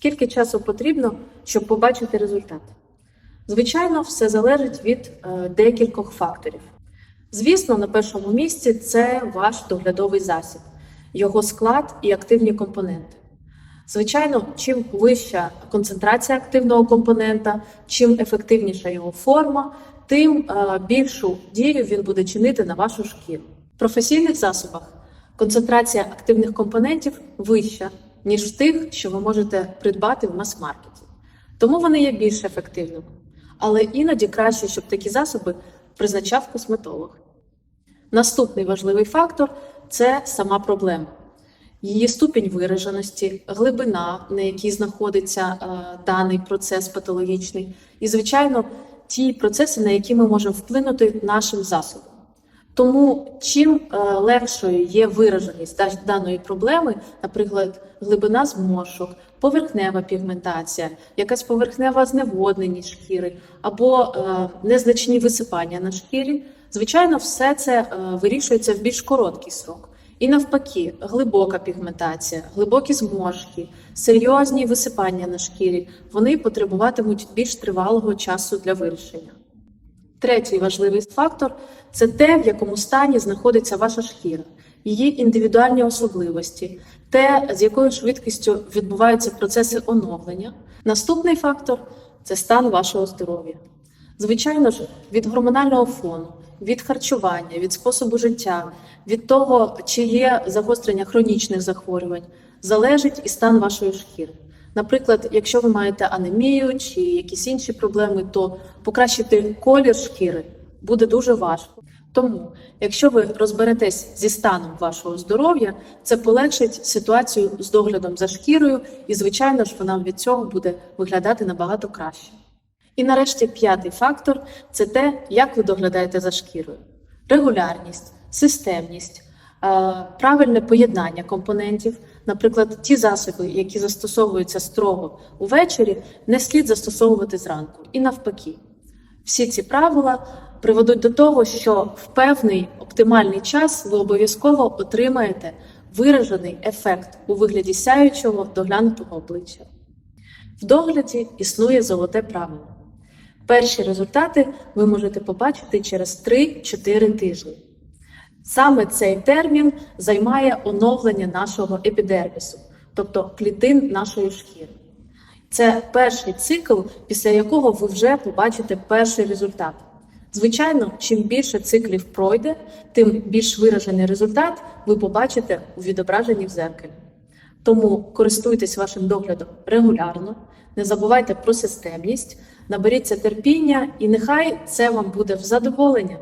Скільки часу потрібно, щоб побачити результат? Звичайно, все залежить від е, декількох факторів. Звісно, на першому місці це ваш доглядовий засіб, його склад і активні компоненти. Звичайно, чим вища концентрація активного компонента, чим ефективніша його форма, тим е, більшу дію він буде чинити на вашу шкіру. В професійних засобах концентрація активних компонентів вища, ніж в тих, що ви можете придбати в мас-маркеті. Тому вони є більш ефективними. Але іноді краще, щоб такі засоби призначав косметолог. Наступний важливий фактор це сама проблема. Її ступінь вираженості, глибина, на якій знаходиться е, даний процес патологічний, і, звичайно, ті процеси, на які ми можемо вплинути нашим засобом. Тому чим е, легшою є вираженість даної проблеми, наприклад, глибина зморшок, поверхнева пігментація, якась поверхнева зневодненість шкіри або е, незначні висипання на шкірі, звичайно, все це е, вирішується в більш короткий срок. І навпаки, глибока пігментація, глибокі зморшки, серйозні висипання на шкірі, вони потребуватимуть більш тривалого часу для вирішення. Третій важливий фактор це те, в якому стані знаходиться ваша шкіра, її індивідуальні особливості, те, з якою швидкістю відбуваються процеси оновлення. Наступний фактор це стан вашого здоров'я. Звичайно ж, від гормонального фону, від харчування, від способу життя, від того, чи є загострення хронічних захворювань, залежить і стан вашої шкіри. Наприклад, якщо ви маєте анемію чи якісь інші проблеми, то покращити колір шкіри буде дуже важко. Тому, якщо ви розберетесь зі станом вашого здоров'я, це полегшить ситуацію з доглядом за шкірою, і, звичайно ж, вона від цього буде виглядати набагато краще. І нарешті п'ятий фактор це те, як ви доглядаєте за шкірою: регулярність, системність, е, правильне поєднання компонентів. Наприклад, ті засоби, які застосовуються строго увечері, не слід застосовувати зранку. І навпаки, всі ці правила приведуть до того, що в певний оптимальний час ви обов'язково отримаєте виражений ефект у вигляді сяючого доглянутого обличчя. В догляді існує золоте правило. Перші результати ви можете побачити через 3-4 тижні. Саме цей термін займає оновлення нашого епідермісу, тобто клітин нашої шкіри. Це перший цикл, після якого ви вже побачите перший результат. Звичайно, чим більше циклів пройде, тим більш виражений результат ви побачите у відображенні в зеркалі. Тому користуйтесь вашим доглядом регулярно, не забувайте про системність, наберіться терпіння, і нехай це вам буде в задоволення.